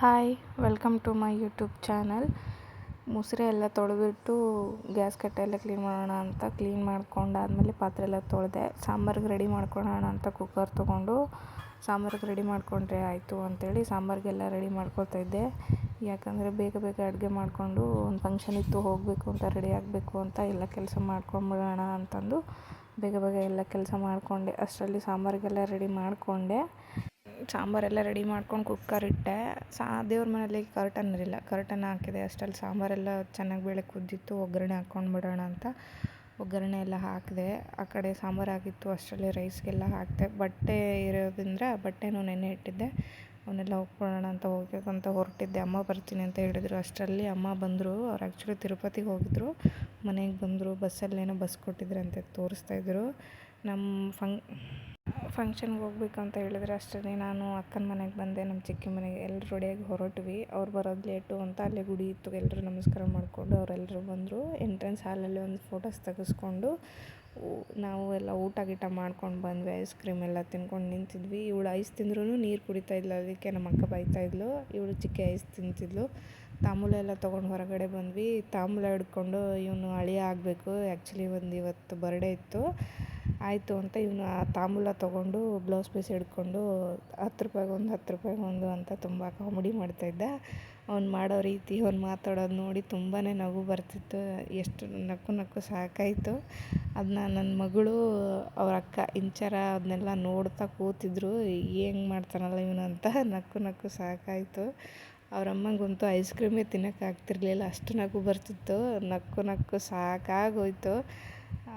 Hi welcome to my YouTube channel ಮುಸುರೆ ಎಲ್ಲ ತೊಳೆದ್ಬಿಟ್ಟು gas ಕಟ್ಟೆ ಎಲ್ಲ ಕ್ಲೀನ್ ಮಾಡೋಣ ಅಂತ ಕ್ಲೀನ್ ಮಾಡ್ಕೊಂಡಾದ್ಮೇಲೆ ಪಾತ್ರೆ ಎಲ್ಲ ತೊಳೆದೆ, ಸಾಂಬಾರಿಗೆ ರೆಡಿ ಮಾಡ್ಕೊಳ್ಳೋಣ ಅಂತ ಕುಕ್ಕರ್ ತೊಗೊಂಡು ಸಾಂಬಾರಿಗೆ ರೆಡಿ ಮಾಡಿಕೊಂಡ್ರೆ ಆಯಿತು ಅಂಥೇಳಿ ಸಾಂಬಾರಿಗೆಲ್ಲ ರೆಡಿ ಮಾಡ್ಕೊಳ್ತಾ ಇದ್ದೆ. ಯಾಕಂದರೆ ಬೇಗ ಬೇಗ ಅಡುಗೆ ಮಾಡಿಕೊಂಡು ಒಂದು ಫಂಕ್ಷನ್ ಇತ್ತು, ಹೋಗಬೇಕು ಅಂತ ರೆಡಿ ಆಗಬೇಕು ಅಂತ ಎಲ್ಲ ಕೆಲಸ ಮಾಡ್ಕೊಂಬಿಡೋಣ ಅಂತಂದು ಬೇಗ ಬೇಗ ಎಲ್ಲ ಕೆಲಸ ಮಾಡಿಕೊಂಡೆ. ಅಷ್ಟರಲ್ಲಿ ಸಾಂಬಾರಿಗೆಲ್ಲ ರೆಡಿ ಮಾಡಿಕೊಂಡೆ. ಸಾಂಬಾರೆಲ್ಲ ರೆಡಿ ಮಾಡ್ಕೊಂಡು ಕುಕ್ಕರ್ ಇಟ್ಟೆ. ಸಾ, ದೇವ್ರ ಮನೇಲಿ ಕರ್ಟನ್ ಇರಲಿಲ್ಲ. ಕರ್ಟನ್ ಹಾಕಿದೆ. ಅಷ್ಟರಲ್ಲಿ ಸಾಂಬಾರೆಲ್ಲ ಚೆನ್ನಾಗಿ ಬೇಳೆ ಕುದ್ದಿತ್ತು. ಒಗ್ಗರಣೆ ಹಾಕ್ಕೊಂಡು ಬಿಡೋಣ ಅಂತ ಒಗ್ಗರಣೆ ಎಲ್ಲ ಹಾಕಿದೆ. ಆ ಕಡೆ ಸಾಂಬಾರು ಆಗಿತ್ತು. ಅಷ್ಟರಲ್ಲಿ ರೈಸ್ಗೆಲ್ಲ ಹಾಕಿದೆ. ಬಟ್ಟೆ ಇರೋದ್ರಿಂದ ಬಟ್ಟೆನೂ ನೆನೆ ಇಟ್ಟಿದ್ದೆ. ಅವನ್ನೆಲ್ಲ ಒಪ್ಕೊಳ್ಳೋಣ ಅಂತ ಹೋಗ್ಬೇಕಂತ ಹೊರಟಿದ್ದೆ. ಅಮ್ಮ ಬರ್ತೀನಿ ಅಂತ ಹೇಳಿದ್ರು. ಅಷ್ಟರಲ್ಲಿ ಅಮ್ಮ ಬಂದರು. ಅವ್ರು ಆ್ಯಕ್ಚುಲಿ ತಿರುಪತಿಗೆ ಹೋಗಿದ್ರು. ಮನೆಗೆ ಬಂದರು. ಬಸ್ಸಲ್ಲೇನೋ ಬಸ್ ಕೊಟ್ಟಿದ್ರಂತೆ ತೋರಿಸ್ತಾಯಿದ್ರು ನಮ್ಮ ಫಂಕ್ ಫಂಕ್ಷನ್ಗೆ ಹೋಗ್ಬೇಕು ಅಂತ ಹೇಳಿದ್ರೆ ಅಷ್ಟೇ ನಾನು ಅಕ್ಕನ ಮನೆಗೆ ಬಂದೆ, ನಮ್ಮ ಚಿಕ್ಕಿ ಮನೆಗೆ. ಎಲ್ಲರೂ ರೆಡಿಯಾಗಿ ಹೊರಟ್ವಿ. ಅವ್ರು ಬರೋದು ಲೇಟು ಅಂತ ಅಲ್ಲೇ ಗುಡಿ ಇತ್ತು. ಎಲ್ಲರೂ ನಮಸ್ಕಾರ ಮಾಡಿಕೊಂಡು ಅವರೆಲ್ಲರೂ ಬಂದರು. ಎಂಟ್ರೆನ್ಸ್ ಹಾಲಲ್ಲಿ ಒಂದು ಫೋಟೋಸ್ ತೆಗೆಸ್ಕೊಂಡು ನಾವು ಎಲ್ಲ ಊಟ ಗೀಟ ಮಾಡ್ಕೊಂಡು ಬಂದ್ವಿ. ಐಸ್ ಕ್ರೀಮ್ ಎಲ್ಲ ತಿನ್ಕೊಂಡು ನಿಂತಿದ್ವಿ. ಇವಳು ಐಸ್ ತಿಂದ್ರೂ ನೀರು ಕುಡಿತಾ ಇಲ್ಲ ಅದಕ್ಕೆ ನಮ್ಮ ಅಕ್ಕ ಬೈತಾ ಇದ್ಲು. ಇವಳು ಚಿಕ್ಕ ಐಸ್ ತಿಂತಿದ್ಲು. ತಾಂಬೂಲ ಎಲ್ಲ ತೊಗೊಂಡು ಹೊರಗಡೆ ಬಂದ್ವಿ. ತಾಂಬೂಲ ಹಿಡ್ಕೊಂಡು ಇವನು ಅಳಿಯ ಆಗಬೇಕು. ಆ್ಯಕ್ಚುಲಿ ಒಂದು ಇವತ್ತು ಬರ್ಡೇ ಇತ್ತು. ಆಯಿತು ಅಂತ ಇವನು ಆ ತಾಂಬೂಲ ತೊಗೊಂಡು ಬ್ಲೌಸ್ ಪೀಸ್ ಹಿಡ್ಕೊಂಡು ಹತ್ತು ರೂಪಾಯಿಗೆ ಒಂದು, ಹತ್ತು ರೂಪಾಯಿಗೆ ಒಂದು ಅಂತ ತುಂಬ ಕಾಮಿಡಿ ಮಾಡ್ತಾಯಿದ್ದ ಅವ್ನು ಮಾಡೋ ರೀತಿ ಅವ್ನು ಮಾತಾಡೋದು ನೋಡಿ ತುಂಬಾ ನಗು ಬರ್ತಿತ್ತು. ಎಷ್ಟು ನಕ್ಕು ನಕ್ಕು ಸಾಕಾಯಿತು. ಅದನ್ನ ನನ್ನ ಮಗಳು, ಅವ್ರ ಅಕ್ಕ ಇಂಚರ ಅದನ್ನೆಲ್ಲ ನೋಡ್ತಾ ಕೂತಿದ್ರು. ಹೆಂಗೆ ಮಾಡ್ತಾನಲ್ಲ ಇವನು? ಅಂತ ನಕ್ಕು ನಕ್ಕು ಸಾಕಾಯಿತು. ಅವರಮ್ಮಂಗಂತೂ ಐಸ್ ಕ್ರೀಮೇ ತಿನ್ನೋಕ್ಕಾಗ್ತಿರ್ಲಿಲ್ಲ. ಅಷ್ಟು ನಗು ಬರ್ತಿತ್ತು. ನಕ್ಕು ನಕ್ಕು ಸಾಕಾಗೋಯ್ತು.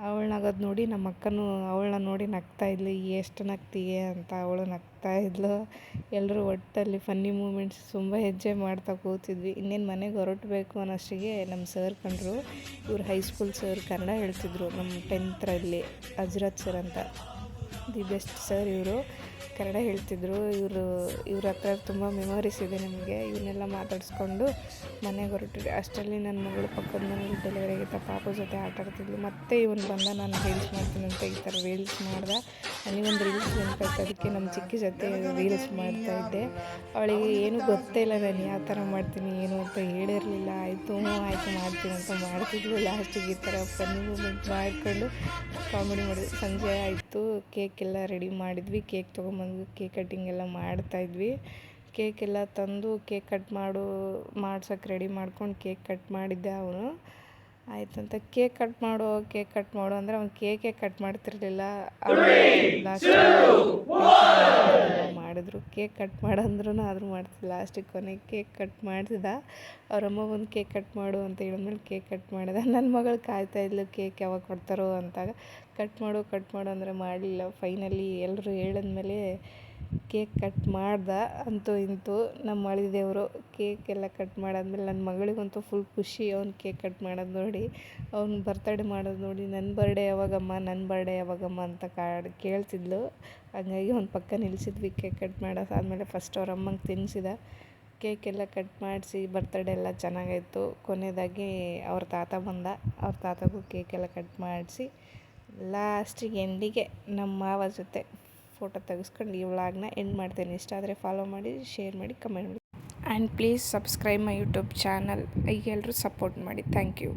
ಅವಳು ನಗೋದು ನೋಡಿ ನಮ್ಮ ಅಕ್ಕನೂ ಅವಳನ್ನ ನೋಡಿ ನಗ್ತಾ ಇದ್ಲು ಎಷ್ಟು ನಗ್ತೀಯ? ಅಂತ ಅವಳು ನಗ್ತಾ ಇದ್ಲು. ಎಲ್ಲರೂ ಒಟ್ಟಲ್ಲಿ ಫನ್ನಿ ಮೂಮೆಂಟ್ಸ್ ತುಂಬ ಹೆಜ್ಜೆ ಮಾಡ್ತಾ ಕೂತಿದ್ವಿ. ಇನ್ನೇನು ಮನೆಗೆ ಹೊರಟಬೇಕು ಅನ್ನೋಷ್ಟಿಗೆ ನಮ್ಮ ಸರ್ ಕಂಡ್ರು. ಇವ್ರು ಹೈಸ್ಕೂಲ್ ಸರ್ ಕನ್ನಡ ಹೇಳ್ತಿದ್ರು ನಮ್ಮ ಟೆಂತ್ರಲ್ಲಿ ಅಜ್ರತ್ ಸರ್ ಅಂತ. ದಿ ಬೆಸ್ಟ್ ಸರ್ ಇವರು. ಕನ್ನಡ ಹೇಳ್ತಿದ್ರು. ಇವರು, ಇವ್ರ ಹತ್ರ ತುಂಬ ಮೆಮೊರೀಸ್ ಇದೆ ನಮಗೆ. ಇವನ್ನೆಲ್ಲ ಮಾತಾಡಿಸ್ಕೊಂಡು ಮನೆಗೆ ಹೊರಟಿದ್ದೆ ಅಷ್ಟರಲ್ಲಿ ನನ್ನ ಮಗಳು ಪಕ್ಕದ ಮನೇಲಿ ಡೆಲಿವರಿ ಆಗಿತ್ತು ಪಾಪ ಜೊತೆ ಆಟ ಆಡ್ತಿದ್ಲು ಮತ್ತೆ ಇವನು ಬಂದ ನಾನು ರೀಲ್ಸ್ ಮಾಡ್ತೀನಿ ಅಂತ ಈ ಥರ ರೀಲ್ಸ್ ಮಾಡ್ದೆ. ನನಗೊಂದು ರೀಲ್ಸ್ ನೆನಪಾಯ್ತು ಅದಕ್ಕೆ ನಮ್ಮ ಚಿಕ್ಕಿ ಜೊತೆ ರೀಲ್ಸ್ ಮಾಡ್ತಾ ಇದ್ದೆ. ಅವಳಿಗೆ ಏನು ಗೊತ್ತೇ ಇಲ್ಲ ನಾನು ಯಾವ ಥರ ಮಾಡ್ತೀನಿ, ಏನು ಅಂತ ಹೇಳಿರಲಿಲ್ಲ. ಆಯಿತು, ಹ್ಞೂ, ಆಯಿತು, ಮಾಡ್ತೀನಿ ಅಂತ ಮಾಡ್ತಿದ್ವಿ ಲಾಸ್ಟಿಗೆ ಈ ಥರ ಫನ್ನಿ ಮೂಮೆಂಟ್ ಮಾಡಿಕೊಂಡು ಕಾಮಿಡಿ ಮಾಡಿದ್ವಿ. ಸಂಜೆ ಆಯಿತು ಕೇಕ್ ಎಲ್ಲ ರೆಡಿ ಮಾಡಿದ್ವಿ. ಕೇಕ್ ತೊಗೊಂಬಂದು ಕೇಕ್ ಕಟ್ಟಿಂಗ್ ಎಲ್ಲ ಮಾಡ್ತಾಯಿದ್ವಿ ಕೇಕ್ ಎಲ್ಲ ತಂದು ಕೇಕ್ ಕಟ್ ಮಾಡು ಮಾಡ್ಸೋಕ್ಕೆ ರೆಡಿ ಮಾಡ್ಕೊಂಡು ಕೇಕ್ ಕಟ್ ಮಾಡಿದ್ದೆ ಅವನು. ಆಯ್ತಂತ. ಕೇಕ್ ಕಟ್ ಮಾಡು, ಕೇಕ್ ಕಟ್ ಮಾಡು ಅಂದರೆ ಅವ್ನು ಕೇಕೆ ಕಟ್ ಮಾಡ್ತಿರ್ಲಿಲ್ಲ. ಮಾಡಿದ್ರು, ಕೇಕ್ ಕಟ್ ಮಾಡಂದ್ರೂ ಆದರೂ ಮಾಡ್ತಿದ್ದ ಲಾಸ್ಟಿಗೆ ಕೊನೆಗೆ ಕೇಕ್ ಕಟ್ ಮಾಡ್ತಿದ್ದ. ಅವರಮ್ಮ ಬಂದು ಕೇಕ್ ಕಟ್ ಮಾಡು ಅಂತ ಹೇಳಿದ್ಮೇಲೆ ಕೇಕ್ ಕಟ್ ಮಾಡಿದ. ನನ್ನ ಮಗಳು ಕಾಯ್ತಾ ಇದ್ಲು ಕೇಕ್ ಯಾವಾಗ ಕೊಡ್ತಾರೋ ಅಂತಾಗ ಕಟ್ ಮಾಡು ಕಟ್ ಮಾಡು ಅಂದರೆ ಮಾಡಲಿಲ್ಲ. ಫೈನಲಿ ಎಲ್ಲರೂ ಹೇಳಿದ್ಮೇಲೆ ಕೇಕ್ ಕಟ್ ಮಾಡ್ದೆ ಅಂತೂ ಇಂತೂ ನಮ್ಮ ಅಳಿದೇವರು ಕೇಕ್ ಎಲ್ಲ ಕಟ್ ಮಾಡಾದ್ಮೇಲೆ ನನ್ನ ಮಗಳಿಗಂತೂ ಫುಲ್ ಖುಷಿ. ಅವ್ನು ಕೇಕ್ ಕಟ್ ಮಾಡೋದು ನೋಡಿ, ಅವ್ನು ಬರ್ತಡೇ ಮಾಡೋದು ನೋಡಿ ನನ್ನ ಬರ್ಡೇ ಯಾವಾಗಮ್ಮ ನನ್ನ ಬರ್ಡೇ ಯಾವಾಗಮ್ಮ ಅಂತ ಕಾಡ್ ಕೇಳ್ತಿದ್ಲು. ಹಂಗಾಗಿ ಅವ್ನ ಪಕ್ಕ ನಿಲ್ಲಿಸಿದ್ವಿ ಕೇಕ್ ಕಟ್ ಮಾಡೋದಾದ್ಮೇಲೆ ಫಸ್ಟ್ ಅವ್ರ ಅಮ್ಮಂಗೆ ತಿನ್ನಿಸಿದ ಕೇಕ್ ಎಲ್ಲ ಕಟ್ ಮಾಡಿಸಿ ಬರ್ತಡೇ ಎಲ್ಲ ಚೆನ್ನಾಗಾಯಿತು. ಕೊನೆಯದಾಗಿ ಅವ್ರ ತಾತ ಬಂದ. ಅವ್ರ ತಾತಗೂ ಕೇಕ್ ಎಲ್ಲ ಕಟ್ ಮಾಡಿಸಿ ಲಾಸ್ಟಿಗೆ ಎಂಡಿಗೆ ನಮ್ಮ ಮಾವ ಜೊತೆ ಫೋಟೋ ತೆಗೆಸ್ಕೊಂಡು ಈ ವ್ಲಾಗ್ನ ಎಂಡ್ ಮಾಡ್ತೇನೆ. ಇಷ್ಟ ಆದರೆ ಫಾಲೋ ಮಾಡಿ ಶೇರ್ ಮಾಡಿ ಕಮೆಂಟ್ ಮಾಡಿ. And please subscribe my YouTube channel ಈಗ ಎಲ್ಲರೂ ಸಪೋರ್ಟ್ ಮಾಡಿ. Thank you